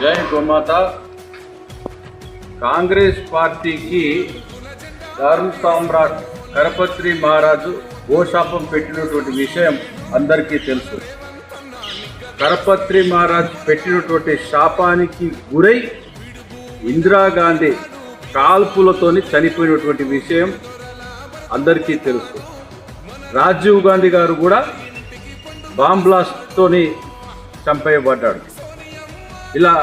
జై గోమాత. కాంగ్రెస్ పార్టీకి ధర్మ సామ్రాట్ కరపత్రి మహారాజు గోశాపం పెట్టినటువంటి విషయం అందరికీ తెలుసు. కరపత్రి మహారాజ్ పెట్టినటువంటి శాపానికి గురై ఇందిరాగాంధీ కాల్పులతోని చనిపోయినటువంటి విషయం అందరికీ తెలుసు. రాజీవ్ గాంధీ గారు కూడా బాంబ్ చంపేయబడ్డాడు. ఇలా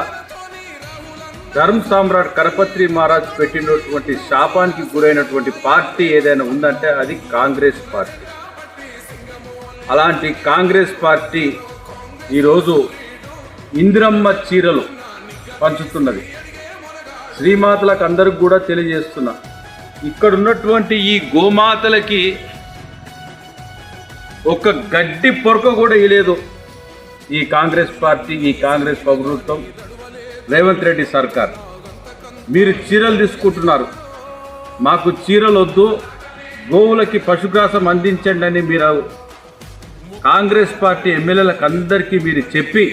ధర్మ సామ్రాట్ కరపత్రి మహారాజ్ పెట్టినటువంటి శాపానికి గురైనటువంటి పార్టీ ఏదైనా ఉందంటే అది కాంగ్రెస్ పార్టీ. అలాంటి కాంగ్రెస్ పార్టీ ఈరోజు ఇందిరమ్మ చీరలు పంచుతున్నది. శ్రీమాతలకు అందరికి కూడా తెలియజేస్తున్నా. ఇక్కడ ఉన్నటువంటి ఈ గోమాతలకి ఒక గడ్డి పొరక కూడా ఇలేదు ఈ కాంగ్రెస్ పార్టీ ఈ కాంగ్రెస్ ప్రభుత్వం రేవంత్ రెడ్డి సర్కార్. మీరు చీరలు తీసుకుంటున్నారు. మాకు చీరలు వద్దు గోవులకి పశుగ్రాసం అందించండి అని మీరు కాంగ్రెస్ పార్టీ ఎమ్మెల్యేలకు అందరికీ మీరు చెప్పి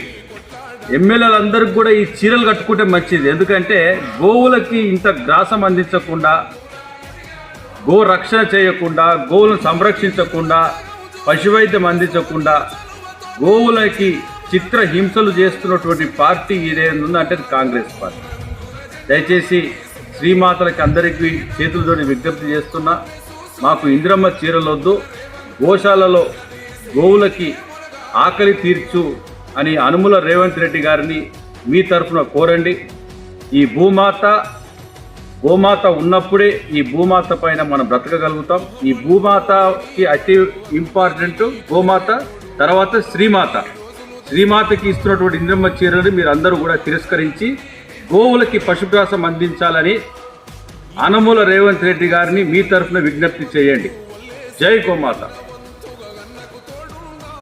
ఎమ్మెల్యేలందరికీ కూడా ఈ చీరలు కట్టుకుంటే మంచిది. ఎందుకంటే గోవులకి ఇంత గ్రాసం అందించకుండా గో రక్షణ చేయకుండా గోవులను సంరక్షించకుండా పశువైద్యం అందించకుండా గోవులకి చిత్ర హింసలు చేస్తున్నటువంటి పార్టీ ఇదేందుందంటే అంటే కాంగ్రెస్ పార్టీ. దయచేసి శ్రీమాతలకి అందరికీ చేతులతోటి విజ్ఞప్తి చేస్తున్నా మాకు ఇంద్రమ్మ చీరలొద్దు గోశాలలో గోవులకి ఆకలి తీర్చు అని అనుముల రేవంత్ రెడ్డి గారిని మీ తరఫున కోరండి. ఈ భూమాత గోమాత ఉన్నప్పుడే ఈ భూమాత పైన మనం బ్రతకగలుగుతాం. ఈ భూమాతకి అతి ఇంపార్టెంట్ గోమాత తర్వాత శ్రీమాత. శ్రీమాతకి ఇస్తున్నటువంటి ఇంద్రమ్మ చీరలను మీరు అందరూ కూడా తిరస్కరించి గోవులకి పశుగ్రాసం అందించాలని అనముల రేవంత్ రెడ్డి గారిని మీ తరఫున విజ్ఞప్తి చేయండి. జై గోమాత.